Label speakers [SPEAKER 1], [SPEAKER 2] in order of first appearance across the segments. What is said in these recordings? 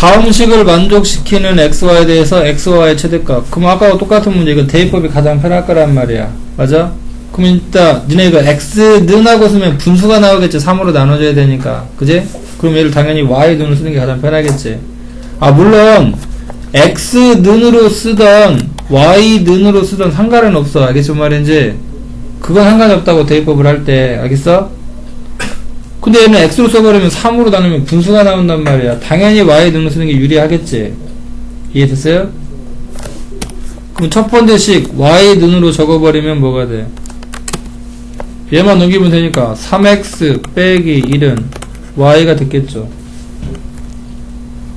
[SPEAKER 1] 다음 식을 만족시키는 xy에 대해서 xy의 최대값. 그럼 아까와 똑같은 문제 이건 대입법이 가장 편할 거란 말이야. 맞아? 그럼 일단 니네 이거 x는 하고 쓰면 분수가 나오겠지. 3으로 나눠줘야 되니까. 그지? 그럼 얘를 당연히 y눈으로 쓰는 게 가장 편하겠지. 아 물론 x는으로 쓰던 y는으로 쓰던 상관은 없어. 알겠지 말인지? 그건 상관이 없다고 대입법을 할 때. 알겠어? 근데 얘는 x로 써버리면 3으로 나누면 분수가 나온단 말이야. 당연히 y 등로 쓰는 게 유리하겠지. 이해됐어요? 그럼 첫 번째 식 y 눈으로 적어버리면 뭐가 돼? 얘만 넘기면 되니까 3x 빼기 1은 y가 됐겠죠.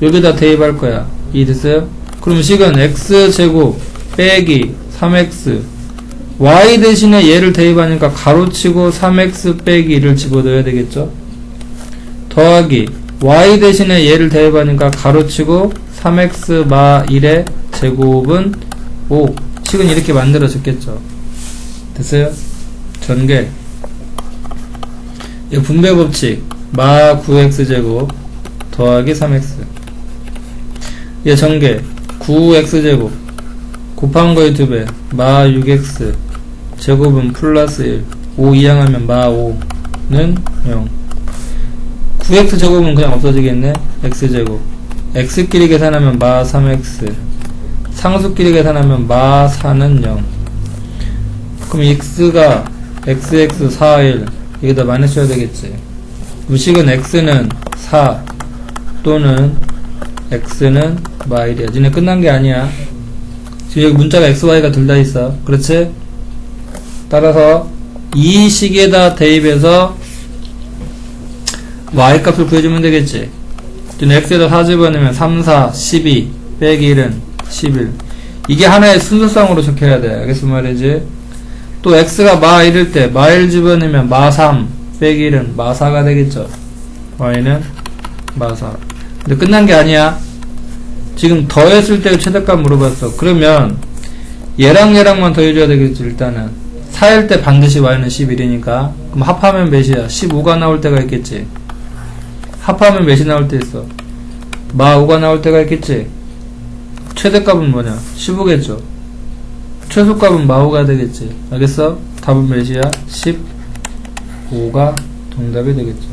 [SPEAKER 1] 여기다 대입할 거야. 이해됐어요? 그럼 식은 x제곱 빼기 3x y 대신에 얘를 대입하니까 가로치고 3x 빼기 1을 집어넣어야 되겠죠? 더하기 y 대신에 얘를 대입하니까 가로치고 3x 마 1의 제곱은 5 식은 이렇게 만들어졌겠죠? 됐어요? 전개 이 분배 법칙 마 9x 제곱 더하기 3x 얘 전개 9x 제곱 곱한 거의 2배. 마 6x 제곱은 플러스 1 5 이항하면 마 5는 0 9x 제곱은 그냥 없어지겠네. x제곱. x끼리 계산하면 마 3x 상수끼리 계산하면 마 4는 0 그럼 x가 xx 4 1 여기다 마이너스 해야 되겠지. 무식은 x는 4 또는 x는 마 1이야. 니네 끝난 게 아니야 여기 문자가 xy가 둘 다 있어. 그렇지? 따라서 이 식에다 대입해서 y 값을 구해주면 되겠지. 지금 x에다 4 집어넣으면 3, 4, 12 빼기 1은 11 이게 하나의 순서상으로 적혀야 돼. 알겠어 말이지? 또 x가 마 1일 때 마 1 집어넣으면 마 3 빼기 1은 마 4가 되겠죠. Y는 마 4 근데 끝난 게 아니야 지금 더했을 때 최대값 물어봤어. 그러면 얘랑 얘랑만 더해줘야 되겠지 일단은. 4일 때 반드시 y는 11이니까. 그럼 합하면 몇이야? 15가 나올 때가 있겠지. 합하면 몇이 나올 때 있어? 마 5가 나올 때가 있겠지. 최대값은 뭐냐? 15겠죠. 최소값은 마 5가 되겠지. 알겠어? 답은 몇이야? 15가 정답이 되겠죠